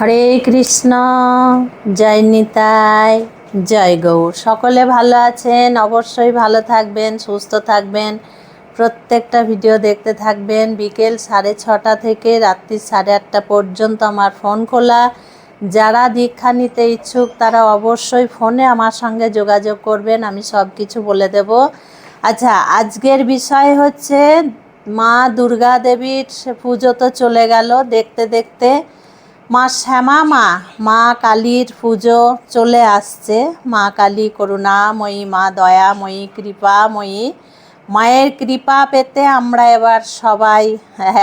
হরে কৃষ্ণ, জয় নিতাই, জয় গৌর। সকলে ভালো আছেন, অবশ্যই ভালো থাকবেন, সুস্থ থাকবেন। প্রত্যেকটা ভিডিও দেখতে থাকবেন। বিকেল সাড়ে ছটা থেকে রাত্রি সাড়ে আটটা পর্যন্ত আমার ফোন খোলা। যারা দীক্ষা নিতে ইচ্ছুক, তারা অবশ্যই ফোনে আমার সঙ্গে যোগাযোগ করবেন, আমি সব কিছু বলে দেব। আচ্ছা আজকের বিষয় হচ্ছে মা দুর্গা দেবীর পুজো তো চলে গেল, দেখতে দেখতে মা শ্যামা মা মা কালীর পুজো চলে আসছে। মা কালী করুণাময়ী, মা দয়াময়ী, কৃপাময়ী। মায়ের কৃপা পেতে আমরা এবার সবাই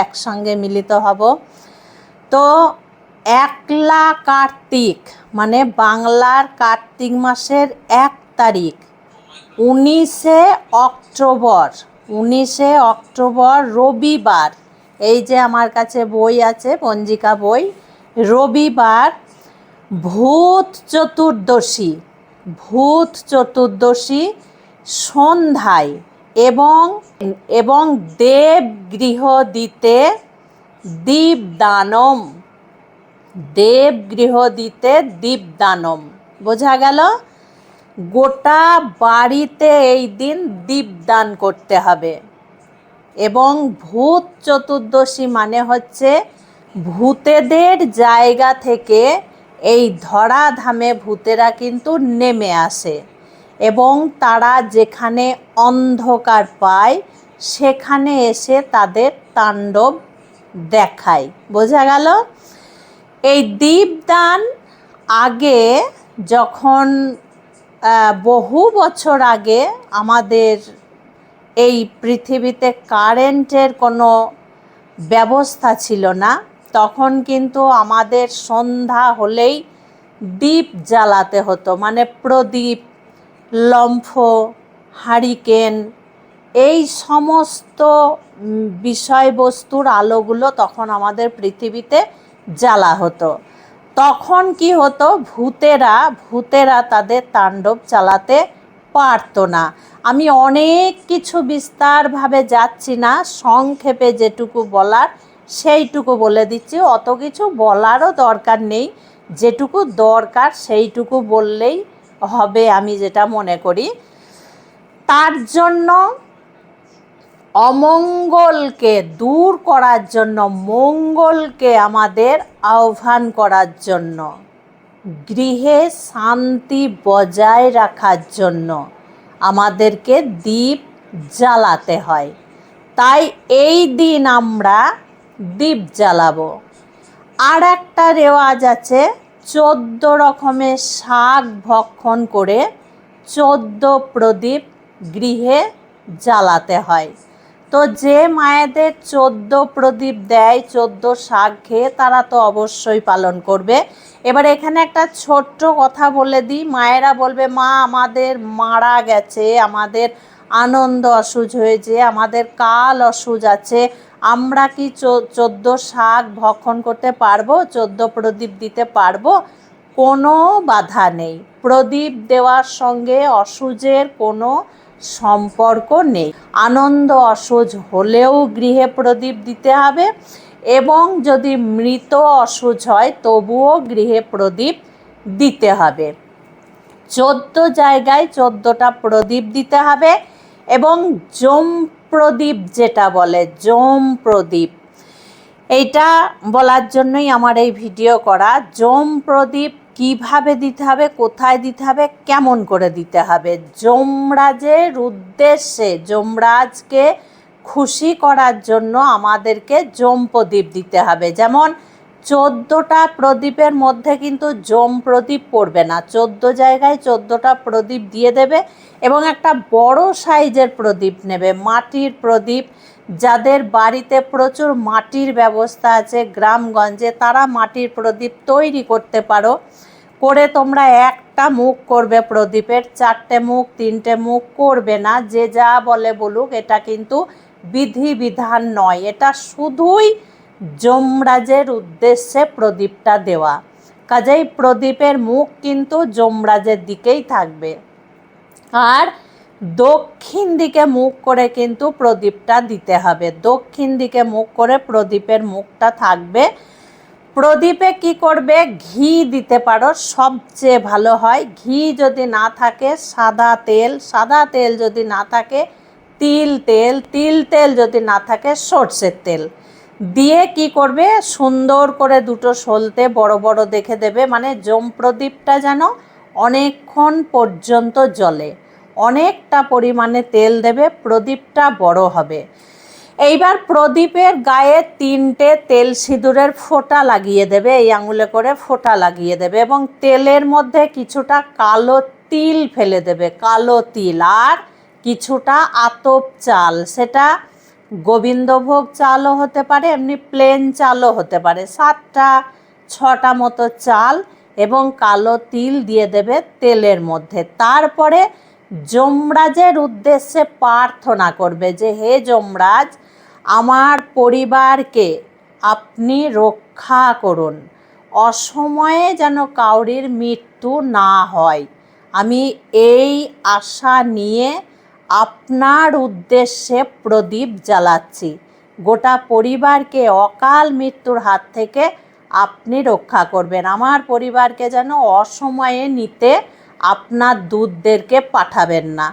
একসঙ্গে মিলিত হব। তো একলা কার্তিক মানে বাংলার কার্তিক মাসের এক তারিখ, উনিশে অক্টোবর উনিশে অক্টোবর রবিবার, এই যে আমার কাছে বই আছে, পঞ্জিকা বই রবিবার ভূত চতুর্দশী ভূত চতুর্দশী সন্ধ্যায় এবং এবং দেব গৃহ দিতে দীপদানম। দেব গৃহ দিতে দীপদানম। বোঝা গেল? গোটা বাড়িতে এই দিন দীপদান করতে হবে। এবং ভূত চতুর্দশী মানে হচ্ছে ভূতেদের জায়গা থেকে এই ধরাধামে ভূতেরা কিন্তু নেমে আসে এবং তারা যেখানে অন্ধকার পায়, সেখানে এসে তাদের তাণ্ডব দেখায়। বোঝা গেল? এই দীপদান আগে যখন বহু বছর আগে আমাদের এই পৃথিবীতে কারেন্টের কোনো ব্যবস্থা ছিল না তখন কিন্তু আমাদের সন্ধ্যা হলেই দ্বীপ জ্বালাতে হতো মানে প্রদীপ, লম্ফ, হারিকেন, এই সমস্ত বিষয়বস্তুর আলোগুলো তখন আমাদের পৃথিবীতে জ্বালা হতো। তখন কি হতো, ভূতেরা ভূতেরা তাদের তাণ্ডব চালাতে পারতো না। আমি অনেক কিছু বিস্তারভাবে যাচ্ছি না, সংক্ষেপে যেটুকু বলার সেইটুকু বলে দিচ্ছি, অত কিছু বলারও দরকার নেই, যেটুকু দরকার সেইটুকু বললেই হবে আমি যেটা মনে করি। তার জন্য অমঙ্গলকে দূর করার জন্য, মঙ্গলকে আমাদের আহ্বান করার জন্য, গৃহে শান্তি বজায় রাখার জন্য আমাদেরকে দ্বীপ জ্বালাতে হয়। তাই এই দিন আমরা দ্বীপ জ্বালাবো। আর একটা রেওয়াজ আছে, চোদ্দ রকমের শাক ভক্ষণ করে চোদ্দ প্রদীপ গৃহে জ্বালাতে হয়। তো যে মায়েদের চোদ্দ প্রদীপ দেয়, চোদ্দ শাক খেয়ে তারা তো অবশ্যই পালন করবে। এবার এখানে একটা ছোট্ট কথা বলে দিই। মায়েরা বলবে, মা, আমাদের মারা গেছে, আমাদের আনন্দ অসুজ হয়েছে, আমাদের কাল অসুজ আছে। আমরা কি চোদ্দ শাক ভক্ষণ করতে পারব, চোদ্দ প্রদীপ দিতে পারব? কোনো বাধা নেই। প্রদীপ দেওয়ার সঙ্গে অসুজের কোনো সম্পর্ক নেই। আনন্দ অসুজ হলেও গৃহে প্রদীপ দিতে হবে এবং যদি মৃত অসুজ হয়, তবুও গৃহে প্রদীপ দিতে হবে। চোদ্দ জায়গায় চোদ্দোটা প্রদীপ দিতে হবে। এবং জম প্রদীপ যেটা বলে, জম প্রদীপ। এইটা বলার জন্যই আমার এই ভিডিও করা। জম প্রদীপ কীভাবে দিতে হবে, কোথায় দিতে হবে, কেমন করে দিতে হবে? যমরাজের উদ্দেশ্যে যমরাজকে খুশি করার জন্য আমাদেরকে জম প্রদীপ দিতে হবে। যেমন চোদ্দোটা প্রদীপের মধ্যে কিন্তু জম প্রদীপ পড়বে না। চোদ্দ জায়গায় চোদ্দোটা প্রদীপ দিয়ে দেবে এবং একটা বড় সাইজের প্রদীপ নেবে। মাটির প্রদীপ, যাদের বাড়িতে প্রচুর মাটির ব্যবস্থা আছে গ্রামগঞ্জে, তারা মাটির প্রদীপ তৈরি করতে পারো। করে তোমরা একটা মুখ করবে প্রদীপের, চারটে মুখ, তিনটে মুখ, করবে না। যে যা বলে বলুক, এটা কিন্তু বিধি বিধান নয়। এটা শুধুই যমরাজের উদ্দেশ্যে প্রদীপটা দেওয়া। কাজেই প্রদীপের মুখ কিন্তু যমরাজের দিকেই থাকবে। আর দক্ষিণ দিকে মুখ করে কিন্তু প্রদীপটা দিতে হবে। দক্ষিণ দিকে মুখ করে প্রদীপের মুখটা থাকবে। প্রদীপে কি করবে? ঘি দিতে পারো। সবচেয়ে ভালো হয়, ঘি যদি না থাকে সাদা তেল সাদা তেল যদি না থাকে তিল তেল তিল তেল যদি না থাকে সর্ষের তেল। দিয়ে কি করবে? সুন্দর করে দুটো সলতে বড় বড় দেখে দেবে। মানে জম প্রদীপটা যেন অনেকক্ষণ পর্যন্ত জ্বলে। অনেকটা পরিমাণে তেল দেবে, প্রদীপটা বড় হবে। এইবার প্রদীপের গায়ে তিনটে তেল সিঁদুরের ফোঁটা লাগিয়ে দেবে, এই আঙুলে করে ফোঁটা লাগিয়ে দেবে এবং তেলের মধ্যে কিছুটা কালো তিল ফেলে দেবে, কালো তিল আর কিছুটা আতপ চাল। সেটা গোবিন্দভোগ চালও হতে পারে, এমনি প্লেন চালও হতে পারে। সাতটা, ছটা মতো চাল এবং কালো তিল দিয়ে দেবে তেলের মধ্যে। তারপরে যমরাজের উদ্দেশ্যে প্রার্থনা করবে যে, হে যমরাজ, আমার পরিবারকে আপনি রক্ষা করুন। অসময়ে যেন কাউরির মৃত্যু না হয়। আমি এই আশা নিয়ে আপনার উদ্দেশ্যে প্রদীপ জ্বালাচ্ছি। গোটা পরিবারকে অকাল মৃত্যুর হাত থেকে আপনি রক্ষা করবেন। আমার পরিবারকে যেন অসময়ে নিতে আপনার দুধদেরকে পাঠাবেন না।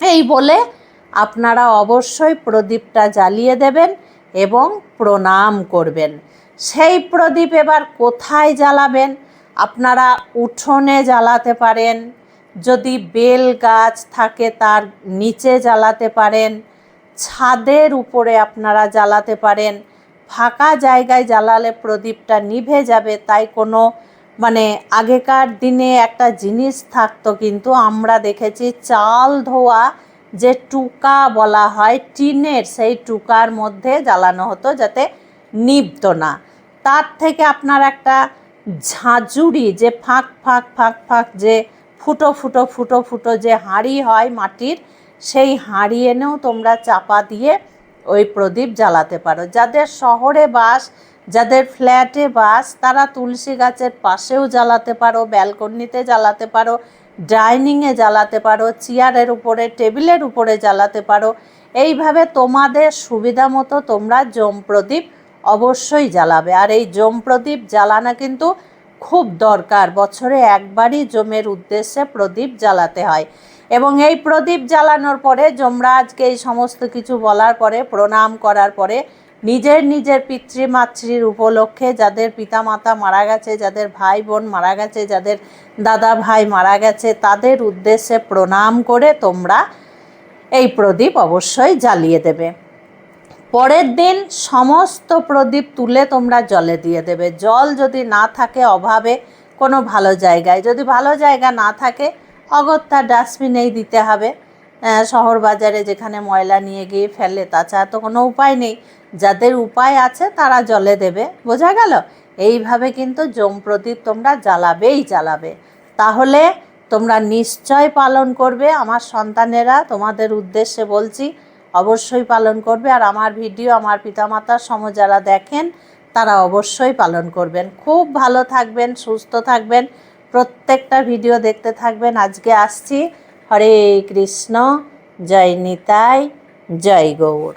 এই বলে আপনারা অবশ্যই প্রদীপটা জ্বালিয়ে দেবেন এবং প্রণাম করবেন। সেই প্রদীপ এবার কোথায় জ্বালাবেন? আপনারা উঠোনে জ্বালাতে পারেন। যদি বেল গাছ থাকে তার নিচে জ্বালাতে পারেন, ছাদের উপরে আপনারা জ্বালাতে পারেন, ফাঁকা জায়গায় জ্বালালে প্রদীপটা নিভে যাবে, তাই কোনো মানে আগেকার দিনে একটা জিনিস থাকতো কিন্তু আমরা দেখেছি চাল ধোয়া যে টুকা বলা হয়, টিনের সেই টুকার মধ্যে জ্বালানো হতো যাতে নিভত না। তার থেকে আপনার একটা ঝাঁঝুরি যে ফাঁক ফাঁক ফাঁক ফাঁক যে ফুটো ফুটো ফুটো ফুটো যে হাঁড়ি হয় মাটির, সেই হাঁড়ি এনেও তোমরা চাপা দিয়ে ওই প্রদীপ জ্বালাতে পারো। যাদের শহরে বাস, যাদের ফ্ল্যাটে বাস, তারা তুলসী গাছের পাশেও জ্বালাতে পারো, ব্যালকনিতে জ্বালাতে পারো, ডাইনিংয়ে জ্বালাতে পারো, চেয়ারের উপরে, টেবিলের উপরে জ্বালাতে পারো। এইভাবে তোমাদের সুবিধা মতো তোমরা জম প্রদীপ অবশ্যই জ্বালাবে। আর এই জম প্রদীপ জ্বালানো কিন্তু খুব দরকার। বছরে একবারই জমের উদ্দেশ্যে প্রদীপ জ্বালাতে হয়। এবং এই প্রদীপ জ্বালানোর পরে যমরাজকে এই সমস্ত কিছু বলার পরে, প্রণাম করার পরে, নিজের নিজের পিতৃমাতৃর উপলক্ষে যাদের পিতামাতা মারা গেছে, যাদের ভাই বোন মারা গেছে, যাদের দাদা ভাই মারা গেছে, তাদের উদ্দেশ্যে প্রণাম করে তোমরা এই প্রদীপ অবশ্যই জ্বালিয়ে দেবে। পরের দিন সমস্ত প্রদীপ তুলে তোমরা জলে দিয়ে দেবে। জল যদি না থাকে অভাবে কোনো ভালো জায়গায়। যদি ভালো জায়গা না থাকে, অগত্যা ডাস্টবিনেই দিতে হবে। শহর বাজারে যেখানে ময়লা নিয়ে গিয়ে ফেলে, তাছাড়া তো কোনো উপায় নেই। যাদের উপায় আছে, তারা জলে দেবে। বোঝা গেল? এইভাবে কিন্তু জম প্রদীপ তোমরা জ্বালাবেই জ্বালাবে। তাহলে তোমরা নিশ্চয় পালন করবে। আমার সন্তানেরা তোমাদের উদ্দেশ্যে বলছি অবশ্যই পালন করবে। আর আমার ভিডিও আমার পিতামাতার সম যারা দেখেন, তারা অবশ্যই পালন করবেন। খুব ভালো থাকবেন, সুস্থ থাকবেন। প্রত্যেকটা ভিডিও দেখতে থাকবেন। আজকে আসছি। হরে কৃষ্ণ। জয় নিতাই। জয় গৌর।